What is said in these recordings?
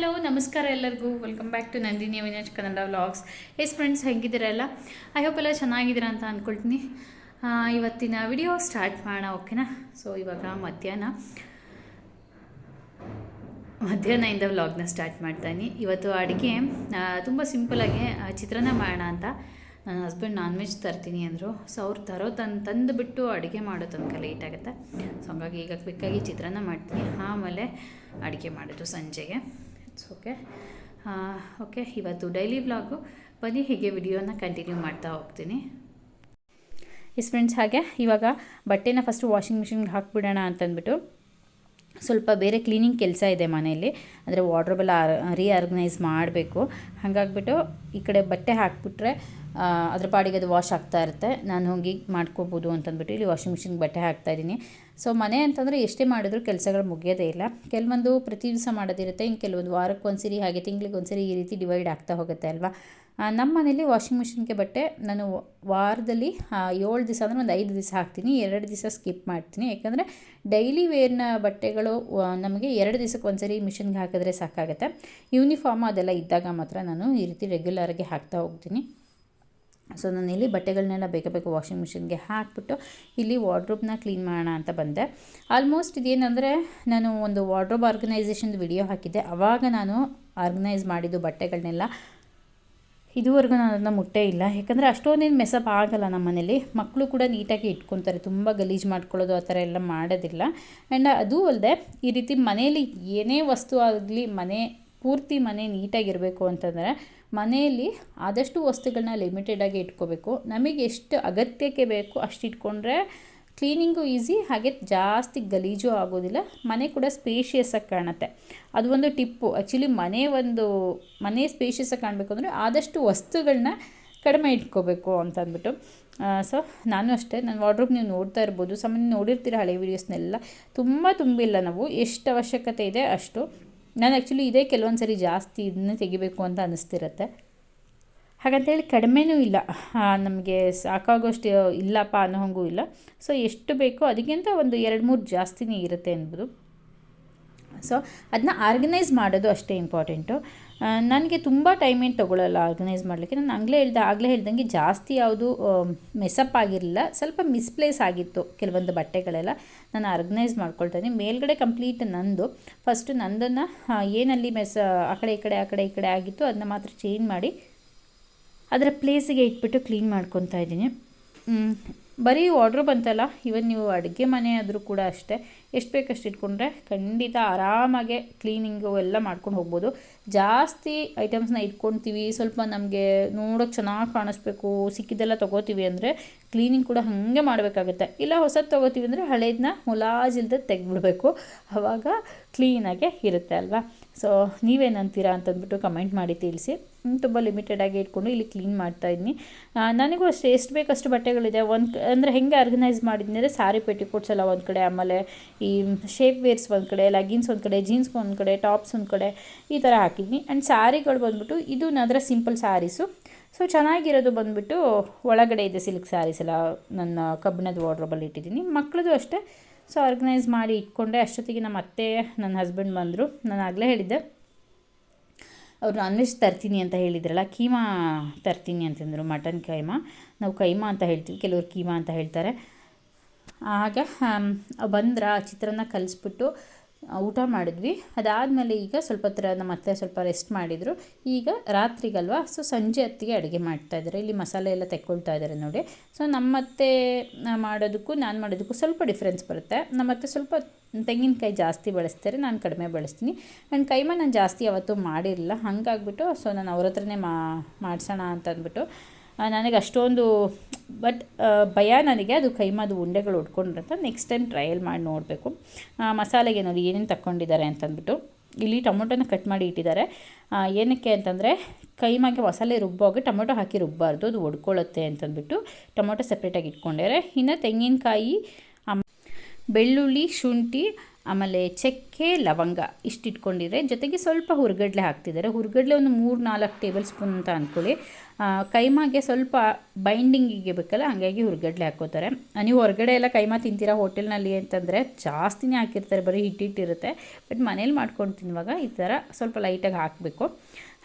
Hello, ನಮಸ್ಕಾರ ಎಲ್ಲರಿಗೂ. Welcome back to Nandini Avinash Kannada vlogs yes friends ಹೆಂಗಿದ್ದೀರಲ್ಲ I hope ಎಲ್ಲ ಚೆನ್ನಾಗಿದ್ದೀರಾ ಅಂತ ಅಂದ್ಕೊಳ್ತೀನಿ ಇವತ್ತಿನ ವಿಡಿಯೋ ಸ್ಟಾರ್ಟ್ ಮಾಡೋಣ ಓಕೆನಾ ಸೊ ಇವಾಗ ಮಧ್ಯಾಹ್ನ. ಮಧ್ಯಾಹ್ನದಿಂದ ವ್ಲಾಗ್ನ ಸ್ಟಾರ್ಟ್ ಮಾಡ್ತಾಯಿನಿ ಇವತ್ತು ಅಡುಗೆ ತುಂಬ ಸಿಂಪಲಾಗಿ ಚಿತ್ರಾನ್ನ ಮಾಡೋಣ ಅಂತ. ನನ್ನ ಹಸ್ಬೆಂಡ್ ನಾನ್ ವೆಜ್ ತರ್ತೀನಿ ಅಂದರು. ಸೊ ಅವ್ರು ತರೋ ತಂದು, ತಂದುಬಿಟ್ಟು ಅಡುಗೆ ಮಾಡೋ ತನಕ ಲೇಟ್ ಆಗುತ್ತೆ. ಸೊ ಹಂಗಾಗಿ ಈಗ ಕ್ವಿಕ್ಕಾಗಿ ಚಿತ್ರಾನ್ನ ಮಾಡ್ತೀನಿ. ಆಮೇಲೆ ಅಡುಗೆ ಮಾಡೋದು ಸಂಜೆಗೆ. ಓಕೆ ಓಕೆ ಇವತ್ತು ಡೈಲಿ ವ್ಲಾಗು ಬನ್ನಿ, ಹೀಗೆ ವಿಡಿಯೋನ ಕಂಟಿನ್ಯೂ ಮಾಡ್ತಾ ಹೋಗ್ತೀನಿ. ಇಸ್ ಫ್ರೆಂಡ್ಸ್ ಹಾಗೆ ಇವಾಗ ಬಟ್ಟೆನ ಫಸ್ಟು ವಾಷಿಂಗ್ ಮಿಷಿನ್ಗೆ ಹಾಕ್ಬಿಡೋಣ ಅಂತಂದ್ಬಿಟ್ಟು ಸ್ವಲ್ಪ ಬೇರೆ ಕ್ಲೀನಿಂಗ್ ಕೆಲಸ ಇದೆ ಮನೆಯಲ್ಲಿ, ಅಂದರೆ ವಾಡ್ರೋಬೆಲ್ಲ ರೀಆರ್ಗನೈಸ್ ಮಾಡಬೇಕು. ಹಾಗಾಗ್ಬಿಟ್ಟು ಈ ಕಡೆ ಬಟ್ಟೆ ಹಾಕಿಬಿಟ್ರೆ ಅದ್ರ ಪಾಡಿಗೆ ಅದು ವಾಶ್ ಆಗ್ತಾ ಇರುತ್ತೆ. ನಾನು ಹೋಗಿ ಮಾಡ್ಕೋಬೋದು ಅಂತಂದ್ಬಿಟ್ಟು ಇಲ್ಲಿ ವಾಷಿಂಗ್ ಮಿಷಿನ್ಗೆ ಬಟ್ಟೆ ಹಾಕ್ತಾ ಇದ್ದೀನಿ. ಸೊ ಮನೆ ಅಂತಂದರೆ ಎಷ್ಟೇ ಮಾಡಿದ್ರೂ ಕೆಲಸಗಳು ಮುಗಿಯೋದೇ ಇಲ್ಲ. ಕೆಲವೊಂದು ಪ್ರತಿ ದಿವಸ ಮಾಡೋದಿರುತ್ತೆ, ಇನ್ನು ಕೆಲವೊಂದು ವಾರಕ್ಕೆ ಒಂದ್ಸರಿ ಹಾಗೆ ತಿಂಗ್ಳಿಗೆ ಒಂದು ಸರಿ ಈ ರೀತಿ ಡಿವೈಡ್ ಆಗ್ತಾ ಹೋಗುತ್ತೆ ಅಲ್ವಾ? ನಮ್ಮ ಮನೇಲಿ ವಾಷಿಂಗ್ ಮಿಷಿನ್ಗೆ ಬಟ್ಟೆ ನಾನು ವಾರದಲ್ಲಿ ಏಳು ದಿವಸ ಅಂದರೆ ಒಂದು ಐದು ದಿವಸ ಹಾಕ್ತೀನಿ. ಎರಡು ದಿವಸ ಸ್ಕಿಪ್ ಮಾಡ್ತೀನಿ. ಯಾಕಂದರೆ ಡೈಲಿ ವೇರ್ನ ಬಟ್ಟೆಗಳು ನಮಗೆ ಎರಡು ದಿವಸಕ್ಕೆ ಒಂದ್ಸರಿ ಮಿಷಿನ್ಗೆ ಹಾಕಿದ್ರೆ ಸಾಕಾಗುತ್ತೆ. ಯೂನಿಫಾರ್ಮ್ ಅದೆಲ್ಲ ಇದ್ದಾಗ ಮಾತ್ರ ನಾನು ಈ ರೀತಿ ರೆಗ್ಯುಲರಾಗಿ ಹಾಕ್ತಾ ಹೋಗ್ತೀನಿ. ಸೊ ನಾನು ಇಲ್ಲಿ ಬಟ್ಟೆಗಳನ್ನೆಲ್ಲ ಬೇಗ ಬೇಗ ವಾಷಿಂಗ್ ಮಿಷಿನ್ಗೆ ಹಾಕ್ಬಿಟ್ಟು ಇಲ್ಲಿ ವಾರ್ಡ್ರೋಬ್ನ ಕ್ಲೀನ್ ಮಾಡೋಣ ಅಂತ ಬಂದೆ. ಆಲ್ಮೋಸ್ಟ್ ಇದೇನೆಂದರೆ ನಾನು ಒಂದು ವಾರ್ಡ್ರೋಬ್ ಆರ್ಗನೈಸೇಷನ್ದು ವಿಡಿಯೋ ಹಾಕಿದ್ದೆ. ಆವಾಗ ನಾನು ಆರ್ಗನೈಸ್ ಮಾಡಿದ್ದು ಬಟ್ಟೆಗಳನ್ನೆಲ್ಲ ಇದುವರೆಗೂ ನಾನು ಅದನ್ನ ಮುಟ್ಟೇ ಇಲ್ಲ. ಯಾಕಂದರೆ ಅಷ್ಟೊಂದೇನು ಮೆಸಪ್ ಆಗಲ್ಲ ನಮ್ಮ ಮನೇಲಿ. ಮಕ್ಕಳು ಕೂಡ ನೀಟಾಗಿ ಇಟ್ಕೊತಾರೆ. ತುಂಬ ಗಲೀಜು ಮಾಡ್ಕೊಳ್ಳೋದು ಆ ಥರ ಎಲ್ಲ ಮಾಡೋದಿಲ್ಲ. ಆ್ಯಂಡ್ ಅದೂ ಅಲ್ಲದೆ ಈ ರೀತಿ ಮನೆಯಲ್ಲಿ ಏನೇ ವಸ್ತು ಆಗಲಿ, ಮನೆ, ಪೂರ್ತಿ ಮನೆ ನೀಟಾಗಿರಬೇಕು ಅಂತಂದರೆ ಮನೆಯಲ್ಲಿ ಆದಷ್ಟು ವಸ್ತುಗಳನ್ನ ಲಿಮಿಟೆಡಾಗಿ ಇಟ್ಕೋಬೇಕು. ನಮಗೆ ಎಷ್ಟು ಅಗತ್ಯಕ್ಕೆ ಬೇಕು ಅಷ್ಟು ಇಟ್ಕೊಂಡ್ರೆ ಕ್ಲೀನಿಂಗು ಈಸಿ, ಹಾಗೆ ಜಾಸ್ತಿ ಗಲೀಜು ಆಗೋದಿಲ್ಲ. ಮನೆ ಕೂಡ ಸ್ಪೇಷಿಯಸ್ಸಾಗಿ ಕಾಣುತ್ತೆ. ಅದು ಒಂದು ಟಿಪ್ಪು. ಆ್ಯಕ್ಚುಲಿ ಮನೆ ಒಂದು, ಮನೆ ಸ್ಪೇಷಿಯಸ್ಸಾಗಿ ಕಾಣಬೇಕು ಅಂದರೆ ಆದಷ್ಟು ವಸ್ತುಗಳನ್ನ ಕಡಿಮೆ ಇಟ್ಕೋಬೇಕು ಅಂತ ಅಂದ್ಬಿಟ್ಟು ಸೊ ನಾನು ಅಷ್ಟೇ. ನನ್ನ ವಾರ್ಡ್ರೋಬ್ ನೀವು ನೋಡ್ತಾ ಇರ್ಬೋದು. ಸಾಮಾನ್ಯ ನೋಡಿರ್ತೀರ ಹಳೆ ವೀಡಿಯೋಸ್ನೆಲ್ಲ? ತುಂಬ ತುಂಬಿಲ್ಲ ನಾವು. ಎಷ್ಟು ಅವಶ್ಯಕತೆ ಇದೆ ಅಷ್ಟು. ನಾನು ಆ್ಯಕ್ಚುಲಿ ಇದೇ ಕೆಲವೊಂದು ಸರಿ ಜಾಸ್ತಿ ಇದನ್ನೇ ತೆಗಿಬೇಕು ಅಂತ ಅನ್ನಿಸ್ತಿರತ್ತೆ ಹಾಗಂತೇಳಿ ಕಡಿಮೆನೂ ಇಲ್ಲ. ನಮಗೆ ಸಾಕಾಗೋಷ್ಟು ಇಲ್ಲಪ್ಪ ಅನ್ನೋ ಹಂಗೂ ಇಲ್ಲ. ಸೊ ಎಷ್ಟು ಬೇಕೋ ಅದಕ್ಕಿಂತ ಒಂದು ಎರಡು ಮೂರು ಜಾಸ್ತಿನೇ ಇರುತ್ತೆ ಅನ್ಬೋದು. ಸೊ ಅದನ್ನ ಆರ್ಗನೈಸ್ ಮಾಡೋದು ಅಷ್ಟೇ ಇಂಪಾರ್ಟೆಂಟು ನನಗೆ ತುಂಬ ಟೈಮ್ ಏನು ತೊಗೊಳ್ಳಲ್ಲ ಆರ್ಗನೈಸ್ ಮಾಡಲಿಕ್ಕೆ. ನಾನು ಆಗಲೇ ಹೇಳ್ದೆ, ಆಗಲೇ ಹೇಳ್ದಂಗೆ ಜಾಸ್ತಿ ಯಾವುದು ಮೆಸಪ್ ಆಗಿರಲಿಲ್ಲ. ಸ್ವಲ್ಪ ಮಿಸ್ಪ್ಲೇಸ್ ಆಗಿತ್ತು ಕೆಲವೊಂದು ಬಟ್ಟೆಗಳೆಲ್ಲ. ನಾನು ಆರ್ಗನೈಸ್ ಮಾಡ್ಕೊಳ್ತೇನೆ. ಮೇಲ್ಗಡೆ ಕಂಪ್ಲೀಟ್ ನಂದು. ಫಸ್ಟು ನಂದನ್ನು ಏನಲ್ಲಿ ಮೆಸ್ ಆ ಕಡೆ ಈ ಕಡೆ, ಆ ಕಡೆ ಈ ಕಡೆ ಆಗಿತ್ತು. ಅದನ್ನ ಮಾತ್ರ ಚೇಂಜ್ ಮಾಡಿ ಅದರ ಪ್ಲೇಸಿಗೆ ಇಟ್ಬಿಟ್ಟು ಕ್ಲೀನ್ ಮಾಡ್ಕೊತಾ ಇದ್ದೀನಿ. ಬರೀ ವಾರ್ಡ್ರೋಬ್ ಅಂತಲ್ಲ ಇವನ್ ನೀವು ಅಡುಗೆ ಮನೆ ಆದರೂ ಕೂಡ ಅಷ್ಟೇ. ಎಷ್ಟು ಬೇಕಷ್ಟು ಇಟ್ಕೊಂಡ್ರೆ ಖಂಡಿತ ಆರಾಮಾಗೆ ಕ್ಲೀನಿಂಗು ಎಲ್ಲ ಮಾಡ್ಕೊಂಡು ಹೋಗ್ಬೋದು. ಜಾಸ್ತಿ ಐಟಮ್ಸ್ನ ಇಟ್ಕೊತೀವಿ. ಸ್ವಲ್ಪ ನಮಗೆ ನೋಡೋಕ್ಕೆ ಚೆನ್ನಾಗಿ ಕಾಣಿಸ್ಬೇಕು. ಸಿಕ್ಕಿದ್ದೆಲ್ಲ ತೊಗೋತೀವಿ ಅಂದರೆ ಕ್ಲೀನಿಂಗ್ ಕೂಡ ಹಾಗೆ ಮಾಡಬೇಕಾಗುತ್ತೆ. ಇಲ್ಲ ಹೊಸದು ತೊಗೋತೀವಿ ಅಂದರೆ ಹಳೇದನ್ನ ಮುಲಾಜಿಲ್ದೆ ತೆಗ್ದುಬಿಡಬೇಕು. ಆವಾಗ ಕ್ಲೀನಾಗೆ ಇರುತ್ತೆ ಅಲ್ವಾ? ಸೊ ನೀವೇನಂತೀರಾ ಅಂತಂದ್ಬಿಟ್ಟು ಕಮೆಂಟ್ ಮಾಡಿ ತಿಳಿಸಿ. ತುಂಬ ಲಿಮಿಟೆಡಾಗಿ ಇಟ್ಕೊಂಡು ಇಲ್ಲಿ ಕ್ಲೀನ್ ಮಾಡ್ತಾ ಇದ್ದೀನಿ ನನಗೂ ಅಷ್ಟೇ, ಎಷ್ಟು ಬೇಕಷ್ಟು ಬಟ್ಟೆಗಳಿದೆ? ಒಂದು ಅಂದರೆ ಹೆಂಗೆ ಆರ್ಗನೈಸ್ ಮಾಡಿದ್ನಿ ಅಂದರೆ ಸ್ಯಾರಿ ಪೆಟಿಕೋಟ್ಸ್ ಎಲ್ಲ ಒಂದು ಕಡೆ, ಆಮೇಲೆ ಈ ಶೇಪ್ ವೇರ್ಸ್ ಒಂದು ಕಡೆ ಲಗಿನ್ಸ್ ಒಂದು ಕಡೆ ಜೀನ್ಸ್ ಒಂದು ಕಡೆ ಟಾಪ್ಸ್ ಒಂದು ಕಡೆ, ಈ ಥರ ಹಾಕಿದ್ದೀನಿ ಆ್ಯಂಡ್ ಸ್ಯಾರಿಗಳು ಬಂದ್ಬಿಟ್ಟು, ಇದು ನಾದ್ರ ಸಿಂಪಲ್ ಸ್ಯಾರೀಸು ಸೊ ಚೆನ್ನಾಗಿರೋದು ಬಂದ್ಬಿಟ್ಟು, ಒಳಗಡೆ ಇದೆ ಸಿಲ್ಕ್ ಸ್ಯಾರೀಸ್ ಎಲ್ಲ. ನನ್ನ ಕಬ್ಬಿಣದ ವಾರ್ಡ್ರೋಬಲ್ಲಿ ಇಟ್ಟಿದ್ದೀನಿ. ಮಕ್ಕಳದು ಅಷ್ಟೇ. ಸೊ ಆರ್ಗನೈಸ್ ಮಾಡಿ ಇಟ್ಕೊಂಡೆ. ಅಷ್ಟೊತ್ತಿಗೆ ನಮ್ಮ ಅತ್ತೆ, ನನ್ನ ಹಸ್ಬೆಂಡ್ ಬಂದರು. ನಾನು ಆಗಲೇ ಹೇಳಿದ್ದೆ. ಅವ್ರು ನಾನ್ ವೆಜ್ ತರ್ತೀನಿ ಅಂತ ಹೇಳಿದ್ರಲ್ಲ, ಕೀಮಾ ತರ್ತೀನಿ ಅಂತಂದರು ಮಟನ್ ಕೈಮಾ. ನಾವು ಕೈಮಾ ಅಂತ ಹೇಳ್ತೀವಿ. ಕೆಲವರು ಕೀಮಾ ಅಂತ ಹೇಳ್ತಾರೆ. ಆಗ ಬಂದ್ರ ಚಿತ್ರಾನ್ನ ಕಲಿಸ್ಬಿಟ್ಟು ಊಟ ಮಾಡಿದ್ವಿ. ಅದಾದಮೇಲೆ ಈಗ ಸ್ವಲ್ಪ ಹತ್ರ ನಮ್ಮ ಅತ್ತೆ ಸ್ವಲ್ಪ ರೆಸ್ಟ್ ಮಾಡಿದರು. ಈಗ ರಾತ್ರಿಗಲ್ವಾ? ಸೊ ಸಂಜೆ ಹೊತ್ತಿಗೆ ಅಡುಗೆ ಮಾಡ್ತಾ ಇದ್ದಾರೆ. ಇಲ್ಲಿ ಮಸಾಲೆ ಎಲ್ಲ ತೆಕ್ಕೊಳ್ತಾ ಇದ್ದಾರೆ ನೋಡಿ. ಸೊ ನಮ್ಮ ಅತ್ತೆ ಆ, ಮಾಡೋದಕ್ಕೂ ನಾನು ಮಾಡೋದಕ್ಕೂ ಸ್ವಲ್ಪ ಡಿಫ್ರೆನ್ಸ್ ಬರುತ್ತೆ. ನಮ್ಮ ಅತ್ತೆ ಸ್ವಲ್ಪ ತೆಂಗಿನಕಾಯಿ ಜಾಸ್ತಿ ಬಳಸ್ತಾರೆ. ನಾನು ಕಡಿಮೆ ಬಳಸ್ತೀನಿ. ಆ್ಯಂಡ್ ಕೈಮಾ ನಾನು ಜಾಸ್ತಿ ಯಾವತ್ತೂ ಮಾಡಿರಲಿಲ್ಲ. ಹಾಗಾಗ್ಬಿಟ್ಟು ಸೊ ನಾನು ಅವ್ರ ಹತ್ರನೇ ಮಾಡಿಸೋಣ ಅಂತ ಅಂದ್ಬಿಟ್ಟು ಆ, ನನಗೆ ಅಷ್ಟೊಂದು ಬಟ್ ಭಯ ನನಗೆ ಅದು ಕೈಮಾದು ಉಂಡೆಗಳು ಉಟ್ಕೊಂಡ್ರಂತ ನೆಕ್ಸ್ಟ್ ಟೈಮ್ ಟ್ರಯಲ್ ಮಾಡಿ ನೋಡಬೇಕು. ಮಸಾಲೆಗೆ ನೋಡಿ ಏನೇನು ತಗೊಂಡಿದ್ದಾರೆ ಅಂತಂದ್ಬಿಟ್ಟು. ಇಲ್ಲಿ ಟೊಮೊಟೊನ ಕಟ್ ಮಾಡಿ ಇಟ್ಟಿದ್ದಾರೆ. ಏನಕ್ಕೆ ಅಂತಂದರೆ ಕೈಮಾಗೆ ಮಸಾಲೆ ರುಬ್ಬುವಾಗ ಟೊಮೊಟೊ ಹಾಕಿ ರುಬ್ಬಾರ್ದು ಅದು ಒಡ್ಕೊಳ್ಳುತ್ತೆ ಅಂತಂದ್ಬಿಟ್ಟು ಟೊಮೊಟೊ ಸಪ್ರೇಟಾಗಿ ಇಟ್ಕೊಂಡಿದ್ದಾರೆ. ಇನ್ನು ತೆಂಗಿನಕಾಯಿ, ಬೆಳ್ಳುಳ್ಳಿ, ಶುಂಠಿ ಆಮೇಲೆ ಚಕ್ಕೆ, ಲವಂಗ ಇಷ್ಟಿಟ್ಕೊಂಡಿದ್ರೆ ಜೊತೆಗೆ ಸ್ವಲ್ಪ ಹುರ್ಗಡ್ಲೆ ಹಾಕ್ತಿದ್ದಾರೆ. ಹುರ್ಗಡ್ಲೆ ಒಂದು ಮೂರು ನಾಲ್ಕು ಟೇಬಲ್ ಸ್ಪೂನ್ ಅಂತ ಅಂದ್ಕೊಳ್ಳಿ ಕೈಮಾಗೆ ಸ್ವಲ್ಪ ಬೈಂಡಿಂಗಿಗೆ ಬೇಕಲ್ಲ, ಹಾಗಾಗಿ ಹುರ್ಗಡ್ಲೆ ಹಾಕೋತಾರೆ ನೀವು ಹೊರಗಡೆ ಎಲ್ಲ ಕೈಮಾ ತಿಂತೀರಾ ಹೋಟೆಲ್ನಲ್ಲಿ ಅಂತಂದರೆ ಜಾಸ್ತಿನೇ ಹಾಕಿರ್ತಾರೆ, ಬರೀ ಹಿಟ್ಟಿಟ್ಟಿರುತ್ತೆ. ಬಟ್ ಮನೇಲಿ ಮಾಡ್ಕೊಂಡು ತಿನ್ನುವಾಗ ಈ ಥರ ಸ್ವಲ್ಪ ಲೈಟಾಗಿ ಹಾಕಬೇಕು.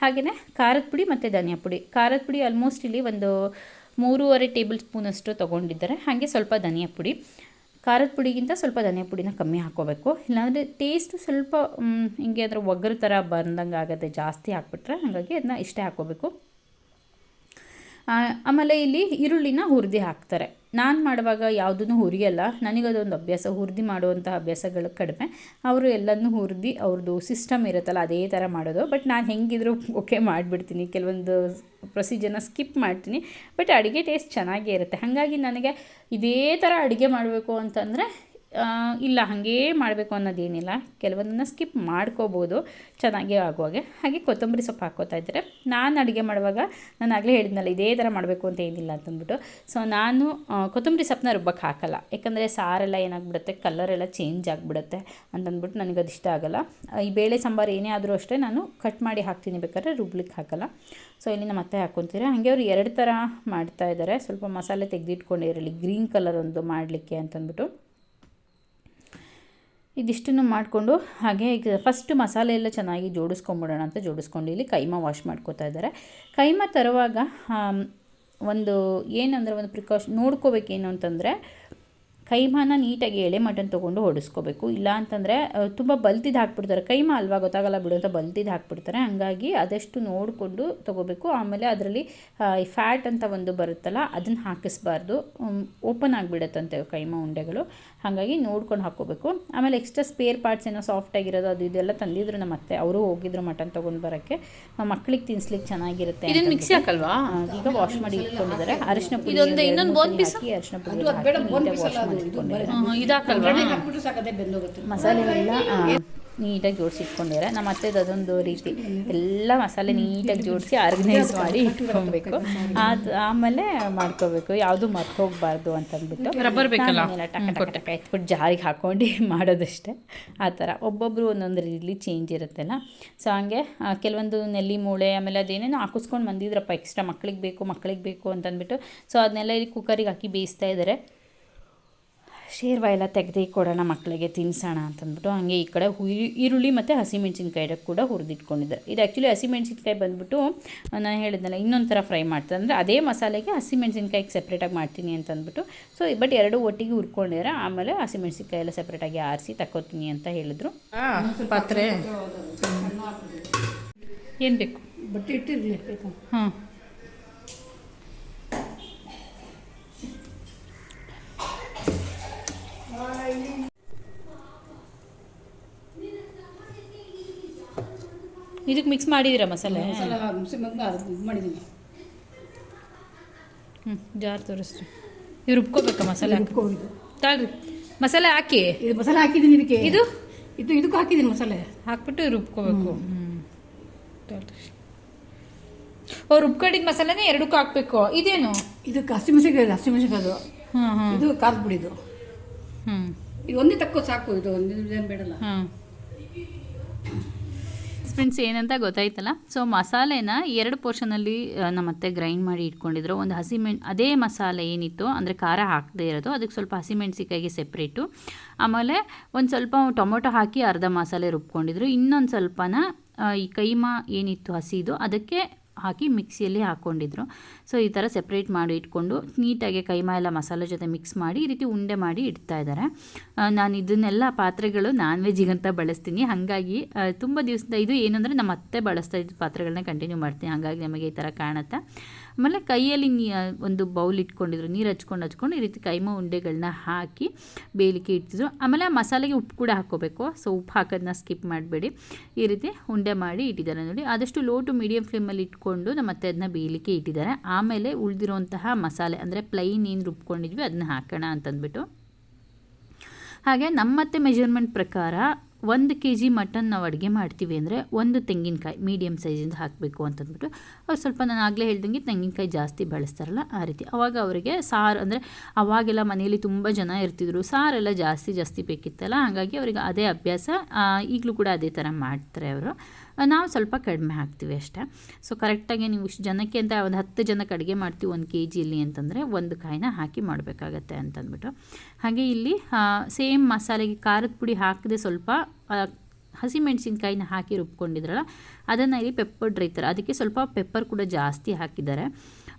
ಹಾಗೆಯೇ ಖಾರದ ಪುಡಿ ಮತ್ತು ಧನಿಯಾ ಪುಡಿ. ಖಾರದ ಪುಡಿ ಆಲ್ಮೋಸ್ಟ್ ಇಲ್ಲಿ ಒಂದು ಮೂರುವರೆ ಟೇಬಲ್ ಸ್ಪೂನಷ್ಟು ತೊಗೊಂಡಿದ್ದಾರೆ. ಹಾಗೆ ಸ್ವಲ್ಪ ಧನಿಯಾ ಪುಡಿ. ಖಾರದ ಪುಡಿಗಿಂತ ಸ್ವಲ್ಪ ಧನಿಯಾ ಪುಡಿನ ಕಮ್ಮಿ ಹಾಕ್ಕೋಬೇಕು. ಇಲ್ಲಾಂದರೆ ಟೇಸ್ಟು ಸ್ವಲ್ಪ ಹಿಂಗೆ ಅದರ ಒಗ್ಗರು ಥರ ಬಂದಂಗೆ ಆಗುತ್ತೆ, ಜಾಸ್ತಿ ಹಾಕ್ಬಿಟ್ರೆ ಹಾಗಾಗಿ ಅದನ್ನ ಇಷ್ಟೇ ಹಾಕ್ಕೋಬೇಕು. ಆಮೇಲೆ ಇಲ್ಲಿ ಈರುಳ್ಳಿನ ಹುರಿದು ಹಾಕ್ತಾರೆ. ನಾನು ಮಾಡುವಾಗ ಯಾವುದನ್ನು ಹುರಿಯಲ್ಲ, ನನಗದೊಂದು ಅಭ್ಯಾಸ, ಹುರಿದು ಮಾಡುವಂಥ ಅಭ್ಯಾಸಗಳು ಕಡಿಮೆ. ಅವರು ಎಲ್ಲನೂ ಹುರಿದು ಅವ್ರದ್ದು ಸಿಸ್ಟಮ್ ಇರುತ್ತಲ್ಲ, ಅದೇ ಥರ ಮಾಡೋದು. ಬಟ್ ನಾನು ಹೆಂಗಿದ್ರೂ ಓಕೆ ಮಾಡಿಬಿಡ್ತೀನಿ. ಕೆಲವೊಂದು ಪ್ರೊಸೀಜರ್ನ ಸ್ಕಿಪ್ ಮಾಡ್ತೀನಿ. ಬಟ್ ಅಡುಗೆ ಟೇಸ್ಟ್ ಚೆನ್ನಾಗೇ ಇರುತ್ತೆ. ಹಾಗಾಗಿ ನನಗೆ ಇದೇ ಥರ ಅಡುಗೆ ಮಾಡಬೇಕು ಅಂತಂದರೆ ಇಲ್ಲ, ಹಾಗೇ ಮಾಡಬೇಕು ಅನ್ನೋದೇನಿಲ್ಲ. ಕೆಲವೊಂದನ್ನು ಸ್ಕಿಪ್ ಮಾಡ್ಕೋಬೋದು. ಚೆನ್ನಾಗೇ ಆಗುವಾಗೆ. ಹಾಗೆ ಕೊತ್ತಂಬರಿ ಸೊಪ್ಪು ಹಾಕೋತಾ ಇದ್ದರೆ, ನಾನು ಅಡುಗೆ ಮಾಡುವಾಗ ನಾನು ಆಗಲೇ ಹೇಳಿದ್ನಲ್ಲ, ಇದೇ ಥರ ಮಾಡಬೇಕು ಅಂತ ಏನಿಲ್ಲ ಅಂತಂದ್ಬಿಟ್ಟು. ಸೊ ನಾನು ಕೊತ್ತಂಬರಿ ಸೊಪ್ಪನ್ನ ರುಬ್ಬಕ್ಕೆ ಹಾಕಲ್ಲ. ಯಾಕಂದರೆ ಸಾರೆಲ್ಲ ಏನಾಗ್ಬಿಡುತ್ತೆ ಕಲರೆಲ್ಲ ಚೇಂಜ್ ಆಗಿಬಿಡುತ್ತೆ ಅಂತಂದ್ಬಿಟ್ಟು ನನಗೆ ಅದು ಇಷ್ಟ ಆಗಲ್ಲ ಈ ಬೇಳೆ ಸಾಂಬಾರು ಏನೇ ಆದರೂ ಅಷ್ಟೇ ನಾನು ಕಟ್ ಮಾಡಿ ಹಾಕ್ತೀನಿ, ಬೇಕಾದ್ರೆ ರುಬ್ಲಿಕ್ಕೆ ಹಾಕಲ್ಲ. ಸೊ ಇಲ್ಲಿ ನಮ್ಮ ಅತ್ತೆ ಹಾಕ್ಕೊತೀರಾ? ಹಾಗೆ ಅವರು ಎರಡು ಥರ ಮಾಡ್ತಾ ಇದ್ದಾರೆ. ಸ್ವಲ್ಪ ಮಸಾಲೆ ತೆಗೆದಿಟ್ಕೊಂಡಿರಲಿ ಗ್ರೀನ್ ಕಲರ್ ಒಂದು ಮಾಡಲಿಕ್ಕೆ ಅಂತಂದ್ಬಿಟ್ಟು. ಇದಿಷ್ಟನ್ನು ಮಾಡಿಕೊಂಡು ಹಾಗೆ ಫಸ್ಟ್ ಮಸಾಲೆ ಎಲ್ಲ ಚೆನ್ನಾಗಿ ಜೋಡಿಸ್ಕೊಂಬಿಡೋಣ ಅಂತ ಜೋಡಿಸ್ಕೊಂಡು ಇಲ್ಲಿ ಕೈಮಾ ವಾಶ್ ಮಾಡ್ಕೋತಾ ಇದ್ದಾರೆ. ಕೈಮಾ ತರುವಾಗ ಒಂದು ಏನಂದರೆ ಒಂದು ಪ್ರಿಕಾಷನ್ ನೋಡ್ಕೋಬೇಕೇನು ಅಂತಂದರೆ ಕೈಮಾನ ನೀಟಾಗಿ ಎಳೆ ಮಟನ್ ತೊಗೊಂಡು ಹೊಡಿಸ್ಕೋಬೇಕು ಇಲ್ಲ ಅಂತಂದರೆ ತುಂಬ ಬಲ್ತಿದ್ದು ಹಾಕ್ಬಿಡ್ತಾರೆ. ಕೈಮಾ ಅಲ್ವಾ ಗೊತ್ತಾಗಲ್ಲ ಬಿಡು ಅಂತ ಬಲ್ತಿದ್ದು ಹಾಕ್ಬಿಡ್ತಾರೆ. ಹಾಗಾಗಿ ಅದಷ್ಟು ನೋಡಿಕೊಂಡು ತೊಗೋಬೇಕು. ಆಮೇಲೆ ಅದರಲ್ಲಿ ಫ್ಯಾಟ್ ಅಂತ ಒಂದು ಬರುತ್ತಲ್ಲ ಅದನ್ನು ಹಾಕಿಸ್ಬಾರ್ದು. ಓಪನ್ ಆಗಿಬಿಡತ್ತಂತೆ ಕೈಮಾ ಉಂಡೆಗಳು. ಹಾಗಾಗಿ ನೋಡ್ಕೊಂಡು ಹಾಕ್ಕೋಬೇಕು. ಆಮೇಲೆ ಎಕ್ಸ್ಟ್ರಾ ಸ್ಪೇರ್ ಪಾರ್ಟ್ಸ್ ಏನೋ ಸಾಫ್ಟ್ ಆಗಿರೋದು ಅದು ಇದೆಲ್ಲ ತಂದಿದ್ರು ನಮ್ಮ ಅತ್ತೆ. ಅವರು ಹೋಗಿದ್ರು ಮಟನ್ ತೊಗೊಂಡು ಬರೋಕ್ಕೆ. ಮಕ್ಕಳಿಗೆ ತಿನ್ಸ್ಲಿಕ್ಕೆ ಚೆನ್ನಾಗಿರುತ್ತೆ ಇದನ್ನು ಮಿಕ್ಸಿ ಹಾಕಲ್ವಾ? ಈಗ ವಾಶ್ ಮಾಡಿ ಇಟ್ಕೊಂಡಿದ್ದಾರೆ. ಅರಿಶಿನ ಪುಡಿ ಇನ್ನೊಂದು? ಹಾಕಿ ಅರಿಶಿನ ಪುಡಿ ಹಾಕಿ ವಾಶ್ ಮಾಡಿ ಇದಾಕಲ್ವಾ? ಮಸಾಲೆ ಎಲ್ಲ ನೀಟಾಗಿ ಜೋಡಿಸಿ ಇಟ್ಕೊಂಡಿರ? ನಮ್ಮ ಅತ್ತೆದು ಅದೊಂದು ರೀತಿ. ಎಲ್ಲ ಮಸಾಲೆ ನೀಟಾಗಿ ಜೋಡಿಸಿ ಆರ್ಗನೈಸ್ ಮಾಡಿ ಇಟ್ಕೊಬೇಕು. ಅದು ಆಮೇಲೆ ಮಾಡ್ಕೋಬೇಕು. ಯಾವುದು ಮರ್ತೋಗ್ಬಾರ್ದು ಅಂತಂದ್ಬಿಟ್ಟು. ರಬ್ಬರ್ ಬೇಕಲ್ಲ? ಟಕ ಟಕ ಟಕ ಎತ್ಬಿಟ್ಟು ಜಾರಿಗೆ ಹಾಕ್ಕೊಂಡು ಮಾಡೋದಷ್ಟೇ. ಆ ಥರ. ಒಬ್ಬೊಬ್ಬರು ಒಂದೊಂದು ರೀತಿಲಿ ಚೇಂಜ್ ಇರುತ್ತಲ್ಲ. ಸೊ ಹಂಗೆ ಕೆಲವೊಂದು ನೆಲ್ಲಿ ಮೂಳೆ ಆಮೇಲೆ ಅದೇನೇನೋ ಹಾಕಿಸ್ಕೊಂಡು ಬಂದಿದ್ರಪ್ಪ ಎಕ್ಸ್ಟ್ರಾ ಮಕ್ಳಿಗೆ ಬೇಕು ಮಕ್ಳಿಗೆ ಬೇಕು ಅಂತಂದ್ಬಿಟ್ಟು. ಸೊ ಅದನ್ನೆಲ್ಲ ಇಲ್ಲಿ ಕುಕ್ಕರಿಗೆ ಹಾಕಿ ಬೇಯಿಸ್ತಾ ಇದ್ದಾರೆ. ಶೇರ್ವ ಎಲ್ಲ ತೆಗೆದು ಕೊಡೋಣ ಮಕ್ಕಳಿಗೆ ತಿನ್ಸೋಣ ಅಂತಂದ್ಬಿಟ್ಟು ಹಾಗೆ ಈ ಕಡೆ ಹುಯಿ ಈರುಳ್ಳಿ ಮತ್ತು ಹಸಿಮೆಣ್ಸಿನ್ಕಾಯಿ ಕೂಡ ಹುರಿದಿಟ್ಕೊಂಡಿದ್ದಾರೆ. ಇದು ಆ್ಯಕ್ಚುಲಿ ಹಸಿಮೆಣ್ಸಿನ್ಕಾಯಿ ಬಂದ್ಬಿಟ್ಟು ನಾನು ಹೇಳಿದ್ನಲ್ಲ ಇನ್ನೊಂದು ಥರ ಫ್ರೈ ಮಾಡ್ತಾರೆ. ಅಂದರೆ ಅದೇ ಮಸಾಲೆಗೆ ಹಸಿಮೆಣ್ಸಿನ್ಕಾಯಿಗೆ ಸಪ್ರೇಟಾಗಿ ಮಾಡ್ತೀನಿ ಅಂತಂದ್ಬಿಟ್ಟು ಸೊ ಬಟ್ ಎರಡು ಒಟ್ಟಿಗೆ ಹುರ್ಕೊಂಡಿದ್ದಾರೆ. ಆಮೇಲೆ ಹಸಿಮೆಣ್ಸಿನ್ಕಾಯಿ ಎಲ್ಲ ಸಪ್ರೇಟಾಗಿ ಆರಿಸಿ ತಗೋತೀನಿ ಅಂತ ಹೇಳಿದ್ರು. ಪಾತ್ರೆ ಏನು ಬೇಕು? ಬಟ್ಟೆ ಇಟ್ಟಿರಲಿ ಬೇಕು? ಹಾಂ. ಇದಕ್ಕೆ ಮಿಕ್ಸ್ ಮಾಡಿದಿರ ಮಸಾಲೆ? ಮಸಾಲ ಮುಸಿ ಮಗ್ನ ಅದು ಇದು ಮಾಡಿದ್ದೀನಿ ಹ್ಞೂ ಜಾರ್ ತೋರಿಸ್ರಿ. ಇವ್ರು ರುಬ್ಕೋಬೇಕಾ ಮಸಾಲೆ ರುಬ್ಕೋಬೇಕು. ತಾಳ್ರಿ. ಮಸಾಲೆ ಹಾಕಿ. ಇದು ಮಸಾಲೆ ಹಾಕಿದ್ದೀನಿ ಇದಕ್ಕೆ. ಇದು? ಇದು ಇದಕ್ಕೂ ಹಾಕಿದ್ದೀನಿ ಮಸಾಲೆ. ಹಾಕ್ಬಿಟ್ಟು ರುಬ್ಕೋಬೇಕು. ಹ್ಞೂ ಓ ರುಬ್ಕೊಂಡಿದ್ದ ಮಸಾಲೆನೇ ಎರಡಕ್ಕೂ ಹಾಕ್ಬೇಕು. ಇದೇನು? ಇದು ಹಸಿ ಹಸಿಮೆಣಸಿನ್ಕಾಯಿ ಅದು. ಹಾಂ ಹಾಂ ಇದು ಖಾರದ ಪುಡಿ ಇದು. ಹ್ಞೂ ಇದು ಒಂದೇ ತಕ್ಕೋ ಸಾಕು ಇದು ಒಂದೇ ಬೇಡಲ್ಲ. ಹಾಂ ಫ್ರೆಂಡ್ಸ್ ಏನಂತ ಗೊತ್ತಾಯ್ತಲ್ಲ? ಸೊ ಮಸಾಲೆನ ಎರಡು ಪೋರ್ಷನಲ್ಲಿ ನಮ್ಮ ಅತ್ತೆ ಗ್ರೈಂಡ್ ಮಾಡಿ ಇಟ್ಕೊಂಡಿದ್ರು. ಒಂದು ಹಸಿಮೆಣ್ ಅದೇ ಮಸಾಲೆ ಏನಿತ್ತು, ಅಂದರೆ ಖಾರ ಹಾಕದೇ ಇರೋದು, ಅದಕ್ಕೆ ಸ್ವಲ್ಪ ಹಸಿಮೆಣಸಿಕಾಯಿಗೆ ಸೆಪ್ರೇಟು ಆಮೇಲೆ ಒಂದು ಸ್ವಲ್ಪ ಟೊಮೊಟೊ ಹಾಕಿ ಅರ್ಧ ಮಸಾಲೆ ರುಬ್ಕೊಂಡಿದ್ರು. ಇನ್ನೊಂದು ಸ್ವಲ್ಪನ ಈ ಕೈಮಾ ಏನಿತ್ತು ಹಸಿದು, ಅದಕ್ಕೆ ಹಾಕಿ ಮಿಕ್ಸಿಯಲ್ಲಿ ಹಾಕ್ಕೊಂಡಿದ್ರು. ಸೊ ಈ ಥರ ಸೆಪ್ರೇಟ್ ಮಾಡಿ ಇಟ್ಕೊಂಡು ನೀಟಾಗಿ ಕೈಮಾ ಎಲ್ಲ ಮಸಾಲೆ ಜೊತೆ ಮಿಕ್ಸ್ ಮಾಡಿ ಈ ರೀತಿ ಉಂಡೆ ಮಾಡಿ ಇಡ್ತಾ ಇದ್ದಾರೆ. ನಾನು ಇದನ್ನೆಲ್ಲ ಪಾತ್ರೆಗಳು ನಾನ್ ವೆಜ್ಜಿಗಂತ ಬಳಸ್ತೀನಿ. ಹಾಗಾಗಿ ತುಂಬ ದಿವಸದ ಇದು ಏನಂದರೆ ನಮ್ಮ ಅತ್ತೆ ಬಳಸ್ತಾ ಇದ್ದ ಪಾತ್ರೆಗಳನ್ನ ಕಂಟಿನ್ಯೂ ಮಾಡ್ತೀನಿ. ಹಾಗಾಗಿ ನಮಗೆ ಈ ಥರ ಕಾಣುತ್ತೆ. ಆಮೇಲೆ ಕೈಯಲ್ಲಿ ನೀ ಒಂದು ಬೌಲ್ ಇಟ್ಕೊಂಡಿದ್ರು. ನೀರು ಹಚ್ಕೊಂಡು ಹಚ್ಕೊಂಡು ಈ ರೀತಿ ಕೈಮ ಉಂಡೆಗಳನ್ನ ಹಾಕಿ ಬೇಲಿಕೆ ಇಡ್ತಿದ್ರು. ಆಮೇಲೆ ಮಸಾಲೆಗೆ ಉಪ್ಪು ಕೂಡ ಹಾಕ್ಕೋಬೇಕು. ಸೊ ಉಪ್ಪು ಹಾಕೋದನ್ನ ಸ್ಕಿಪ್ ಮಾಡಬೇಡಿ. ಈ ರೀತಿ ಉಂಡೆ ಮಾಡಿ ಇಟ್ಟಿದ್ದಾರೆ ನೋಡಿ. ಆದಷ್ಟು ಲೋ ಟು ಮೀಡಿಯಮ್ ಫ್ಲೇಮಲ್ಲಿ ಇಟ್ಕೊಂಡು ನಮ್ಮ ಮತ್ತೆ ಅದನ್ನ ಬೇಯಲಿಕ್ಕೆ ಇಟ್ಟಿದ್ದಾರೆ. ಆಮೇಲೆ ಉಳಿದಿರುವಂತಹ ಮಸಾಲೆ, ಅಂದರೆ ಪ್ಲೈನ್ ಏನು ರುಬ್ಕೊಂಡಿದ್ವಿ ಅದನ್ನ ಹಾಕೋಣ ಅಂತಂದ್ಬಿಟ್ಟು. ಹಾಗೆ ನಮ್ಮತ್ತೆ ಮೆಜರ್ಮೆಂಟ್ ಪ್ರಕಾರ ಒಂದು ಕೆ ಜಿ ಮಟನ್ ನಾವು ಅಡುಗೆ ಮಾಡ್ತೀವಿ ಅಂದರೆ ಒಂದು ತೆಂಗಿನಕಾಯಿ ಮೀಡಿಯಮ್ ಸೈಜಿಂದ ಹಾಕಬೇಕು ಅಂತಂದ್ಬಿಟ್ಟು. ಅವ್ರು ಸ್ವಲ್ಪ ನಾನು ಆಗಲೇ ಹೇಳ್ದಂಗೆ ತೆಂಗಿನಕಾಯಿ ಜಾಸ್ತಿ ಬಳಸ್ತಾರಲ್ಲ ಆ ರೀತಿ. ಅವಾಗ ಅವರಿಗೆ ಸಾರು ಅಂದರೆ ಅವಾಗೆಲ್ಲ ಮನೆಯಲ್ಲಿ ತುಂಬ ಜನ ಇರ್ತಿದ್ರು ಸಾರೆಲ್ಲ ಜಾಸ್ತಿ ಜಾಸ್ತಿ ಬೇಕಿತ್ತಲ್ಲ, ಹಾಗಾಗಿ ಅವರಿಗೆ ಅದೇ ಅಭ್ಯಾಸ ಈಗಲೂ ಕೂಡ ಅದೇ ಥರ ಮಾಡ್ತಾರೆ ಅವರು. ನಾವು ಸ್ವಲ್ಪ ಕಡಿಮೆ ಹಾಕ್ತೀವಿ ಅಷ್ಟೇ. ಸೊ ಕರೆಕ್ಟಾಗಿ ನೀವು ಇಷ್ಟು ಜನಕ್ಕೆ ಅಂತ ಒಂದು ಹತ್ತು ಜನಕ್ಕೆ ಅಡುಗೆ ಮಾಡ್ತೀವಿ, ಒಂದು ಕೆ ಜಿಯಲ್ಲಿ ಅಂತಂದರೆ ಒಂದು ಕಾಯಿನ ಹಾಕಿ ಮಾಡಬೇಕಾಗತ್ತೆ ಅಂತಂದ್ಬಿಟ್ಟು. ಹಾಗೆ ಇಲ್ಲಿ ಸೇಮ್ ಮಸಾಲೆಗೆ ಖಾರದ ಪುಡಿ ಹಾಕದೆ ಸ್ವಲ್ಪ ಹಸಿ ಹಸಿಮೆಣಸಿನ್ಕಾಯಿನ ಹಾಕಿ ರುಬ್ಕೊಂಡಿದ್ರಲ್ಲ, ಅದನ್ನು ಇಲ್ಲಿ ಪೆಪ್ಪರ್ ಡ್ರೈ ಥರ, ಅದಕ್ಕೆ ಸ್ವಲ್ಪ ಪೆಪ್ಪರ್ ಕೂಡ ಜಾಸ್ತಿ ಹಾಕಿದ್ದಾರೆ.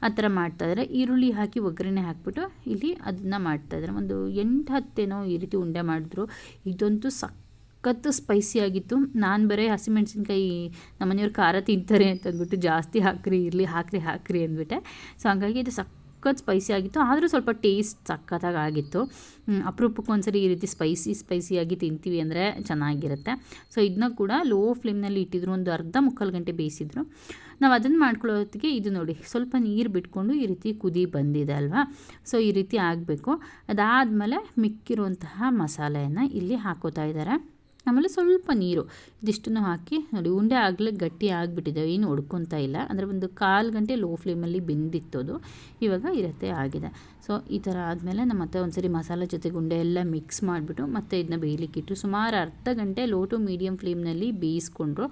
ಆ ಥರ ಮಾಡ್ತಾಯಿದ್ದಾರೆ ಈರುಳ್ಳಿ ಹಾಕಿ ಒಗ್ಗರಣೆ ಹಾಕ್ಬಿಟ್ಟು ಇಲ್ಲಿ ಅದನ್ನು ಮಾಡ್ತಾಯಿದ್ದಾರೆ ಒಂದು ಎಂಟು ಹತ್ತೇನೋ ಈ ರೀತಿ ಉಂಡೆ ಮಾಡಿದ್ರು. ಇದಂತೂ ಸಖತ್ತು ಸ್ಪೈಸಿ ಆಗಿತ್ತು. ನಾನು ಬರೀ ಹಸಿಮೆಣಸಿನ್ಕಾಯಿ ನಮ್ಮನೆಯವ್ರು ಖಾರ ತಿಂತಾರೆ ಅಂತ ಅಂದ್ಬಿಟ್ಟು ಜಾಸ್ತಿ ಹಾಕ್ರಿ ಇರಲಿ ಹಾಕ್ರಿ ಹಾಕ್ರಿ ಅಂದ್ಬಿಟ್ಟೆ. ಸೊ ಹಂಗಾಗಿ ಇದು ಸಖತ್ ಸ್ಪೈಸಿ ಆಗಿತ್ತು. ಆದರೂ ಸ್ವಲ್ಪ ಟೇಸ್ಟ್ ಸಖತ್ತಾಗಿ ಆಗಿತ್ತು. ಹ್ಮ್, ಅಪರೂಪಕ್ಕೆ ಒಂದ್ಸರಿ ಈ ರೀತಿ ಸ್ಪೈಸಿ ಸ್ಪೈಸಿಯಾಗಿ ತಿಂತೀವಿ ಅಂದರೆ ಚೆನ್ನಾಗಿರುತ್ತೆ. ಸೊ ಇದನ್ನ ಕೂಡ ಲೋ ಫ್ಲೇಮ್ನಲ್ಲಿ ಇಟ್ಟಿದ್ರು ಒಂದು ಅರ್ಧ ಮುಕ್ಕಾಲು ಗಂಟೆ ಬೇಯಿಸಿದ್ರು. ನಾವು ಅದನ್ನು ಮಾಡ್ಕೊಳ್ಳೋತ್ತಿಗೆ ಇದು ನೋಡಿ ಸ್ವಲ್ಪ ನೀರು ಬಿಟ್ಕೊಂಡು ಈ ರೀತಿ ಕುದಿ ಬಂದಿದೆ ಅಲ್ವಾ? ಸೊ ಈ ರೀತಿ ಆಗಬೇಕು. ಅದಾದಮೇಲೆ ಮಿಕ್ಕಿರುವಂತಹ ಮಸಾಲೆಯನ್ನು ಇಲ್ಲಿ ಹಾಕೋತಾ ಇದ್ದಾರೆ ಆಮೇಲೆ ಸ್ವಲ್ಪ ನೀರು. ಇದಿಷ್ಟನ್ನು ಹಾಕಿ ನೋಡಿ, ಉಂಡೆ ಆಗಲೇ ಗಟ್ಟಿ ಆಗಿಬಿಟ್ಟಿದೆ. ಏನು ಹೊಡ್ಕೊತಾ ಇಲ್ಲ. ಅಂದರೆ ಒಂದು ಕಾಲು ಗಂಟೆ ಲೋ ಫ್ಲೇಮಲ್ಲಿ ಬೆಂದಿತ್ತು ಅದು. ಇವಾಗ ಇರತ್ತೆ, ಆಗಿದೆ. ಸೊ ಈ ಥರ ಆದಮೇಲೆ ನಮ್ಮ ಮತ್ತೆ ಒಂದ್ಸರಿ ಮಸಾಲೆ ಜೊತೆಗೆ ಉಂಡೆ ಎಲ್ಲ ಮಿಕ್ಸ್ ಮಾಡಿಬಿಟ್ಟು ಮತ್ತೆ ಇದನ್ನ ಬೇಯಲಿಕ್ಕಿಟ್ಟು ಸುಮಾರು ಅರ್ಧ ಗಂಟೆ ಲೋ ಟು ಮೀಡಿಯಮ್ ಫ್ಲೇಮ್ನಲ್ಲಿ ಬೇಯಿಸ್ಕೊಂಡ್ರು.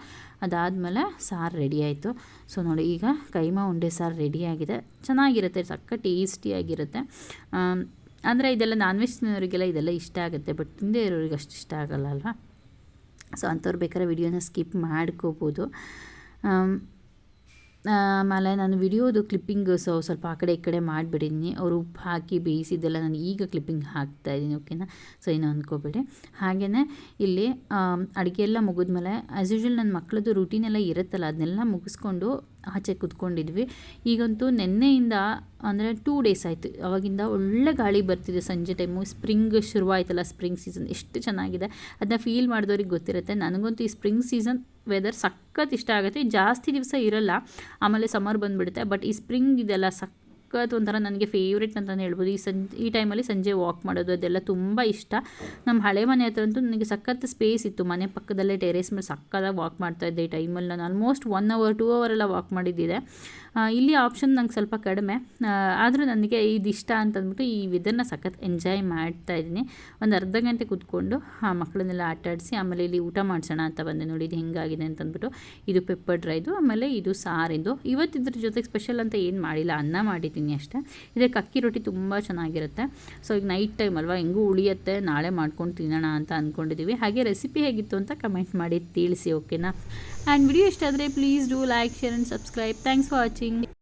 ಅದಾದಮೇಲೆ ಸಾರು ರೆಡಿ ಆಯಿತು. ಸೊ ನೋಡಿ, ಈಗ ಕೈಮಾ ಉಂಡೆ ಸಾರು ರೆಡಿಯಾಗಿದೆ ಚೆನ್ನಾಗಿರುತ್ತೆ ಸಕ್ಕ ಟೇಸ್ಟಿಯಾಗಿರುತ್ತೆ ಅಂದರೆ ಇದೆಲ್ಲ ನಾನ್ ವೆಜ್ ತಿನ್ನೋರಿಗೆಲ್ಲ ಇದೆಲ್ಲ ಇಷ್ಟ ಆಗುತ್ತೆ. ಬಟ್ ತಿಂದೇ ಇರೋರಿಗೆ ಅಷ್ಟು ಇಷ್ಟ ಆಗಲ್ಲ ಅಲ್ವಾ? ಸೊ ಅಂಥವ್ರು ಬೇಕಾದ್ರೆ ವಿಡಿಯೋನ ಸ್ಕಿಪ್ ಮಾಡ್ಕೋಬೋದು. ಆಮ್, ಆಮೇಲೆ ನಾನು ವಿಡಿಯೋದು ಕ್ಲಿಪ್ಪಿಂಗ್ ಸೊ ಸ್ವಲ್ಪ ಆ ಕಡೆ ಈ ಕಡೆ ಮಾಡಿಬಿಡಿದ್ದೀನಿ ಅವರು ಉಪ್ಪು ಹಾಕಿ ಬೇಯಿಸಿದ್ದೆಲ್ಲ ನಾನು ಈಗ ಕ್ಲಿಪ್ಪಿಂಗ್ ಹಾಕ್ತಾ ಇದ್ದೀನಿ ಓಕೆನಾ ಸೊ ಏನು ಅಂದ್ಕೋಬೇಡಿ. ಹಾಗೆಯೇ ಇಲ್ಲಿ ಅಡುಗೆ ಎಲ್ಲ ಮುಗಿದ್ಮೇಲೆ ಆ್ಯಸ್ ಯೂಶ್ವಲ್ ನನ್ನ ಮಕ್ಕಳದ್ದು ರೂಟೀನೆಲ್ಲ ಇರುತ್ತಲ್ಲ ಅದನ್ನೆಲ್ಲ ಮುಗಿಸ್ಕೊಂಡು ಆಚೆ ಕೂತ್ಕೊಂಡಿದ್ವಿ. ಈಗಂತೂ ನಿನ್ನೆಯಿಂದ ಅಂದರೆ ಟೂ ಡೇಸ್ ಆಯಿತು. ಅವಾಗಿಂದ ಒಳ್ಳೆ ಗಾಳಿ ಬರ್ತಿದೆ ಸಂಜೆ ಟೈಮು ಸ್ಪ್ರಿಂಗ್ ಶುರುವಾಯಿತಲ್ಲ ಸ್ಪ್ರಿಂಗ್ ಸೀಸನ್ ಎಷ್ಟು ಚೆನ್ನಾಗಿದೆ. ಅದನ್ನ ಫೀಲ್ ಮಾಡಿದವ್ರಿಗೆ ಗೊತ್ತಿರುತ್ತೆ. ನನಗಂತೂ ಈ ಸ್ಪ್ರಿಂಗ್ ಸೀಸನ್ ವೆದರ್ ಸಖತ್ ಇಷ್ಟ ಆಗುತ್ತೆ. ಜಾಸ್ತಿ ದಿವಸ ಇರಲ್ಲ. ಆಮೇಲೆ ಸಮ್ಮರ್ ಬಂದುಬಿಡುತ್ತೆ. ಬಟ್ ಈ ಸ್ಪ್ರಿಂಗ್ ಇದೆಲ್ಲ ಸಖತ್ ಒಂಥರ ನನಗೆ ಫೇವ್ರೇಟ್ ಅಂತಲೇ ಹೇಳ್ಬೋದು. ಈ ಸಂಜೆ, ಈ ಟೈಮಲ್ಲಿ ಸಂಜೆ ವಾಕ್ ಮಾಡೋದು ಅದೆಲ್ಲ ತುಂಬ ಇಷ್ಟ. ನಮ್ಮ ಹಳೆ ಮನೆ ಹತ್ರ ಅಂತೂ ನನಗೆ ಸಖತ್ ಸ್ಪೇಸ್ ಇತ್ತು. ಮನೆ ಪಕ್ಕದಲ್ಲೇ ಟೆರೇಸ್ ಮೇಲೆ ಸಖತ್ತಾಗಿ ವಾಕ್ ಮಾಡ್ತಾ ಇದ್ದೆ. ಈ ಟೈಮಲ್ಲಿ ನಾನು almost one hour two hour ಎಲ್ಲ ವಾಕ್ ಮಾಡಿದ್ದಿದೆ. ಇಲ್ಲಿ ಆಪ್ಷನ್ ನಂಗೆ ಸ್ವಲ್ಪ ಕಡಿಮೆ. ಆದರೂ ನನಗೆ ಇದು ಇಷ್ಟ ಅಂತಂದ್ಬಿಟ್ಟು ಈ ವೆದರ್ನ ಸಖತ್ ಎಂಜಾಯ್ ಮಾಡ್ತಾ ಇದ್ದೀನಿ. ಒಂದು ಅರ್ಧ ಗಂಟೆ ಕೂತ್ಕೊಂಡು ಆ ಮಕ್ಕಳನ್ನೆಲ್ಲ ಆಟ ಆಡಿಸಿ ಆಮೇಲೆ ಇಲ್ಲಿ ಊಟ ಮಾಡಿಸೋಣ ಅಂತ ಬಂದೆ. ನೋಡಿ ಇದು ಹೆಂಗಾಗಿದೆ ಅಂತಂದ್ಬಿಟ್ಟು ಇದು ಪೆಪ್ಪರ್ ಡ್ರೈದು ಆಮೇಲೆ ಇದು ಸಾರಿಂದು. ಇವತ್ತು ಇದ್ರ ಜೊತೆಗೆ ಸ್ಪೆಷಲ್ ಅಂತ ಏನು ಮಾಡಿಲ್ಲ. ಅನ್ನ ಮಾಡಿದ್ದೀನಿ. ಅಷ್ಟೇ. ಇದಕ್ಕೆ ಅಕ್ಕಿ ರೊಟ್ಟಿ ತುಂಬ ಚೆನ್ನಾಗಿರುತ್ತೆ. ಸೊ ಈಗ ನೈಟ್ ಟೈಮ್ ಅಲ್ವಾ, ಹೆಂಗೂ ಉಳಿಯುತ್ತೆ, ನಾಳೆ ಮಾಡ್ಕೊಂಡು ತಿನ್ನೋಣ ಅಂತ ಅಂದ್ಕೊಂಡಿದ್ದೀವಿ ಹಾಗೆ ರೆಸಿಪಿ ಹೇಗಿತ್ತು ಅಂತ ಕಮೆಂಟ್ ಮಾಡಿ ತಿಳಿಸಿ ಓಕೆನಾ ಆ್ಯಂಡ್ ವಿಡಿಯೋ ಇಷ್ಟ ಆದರೆ please do like share and subscribe thanks for watching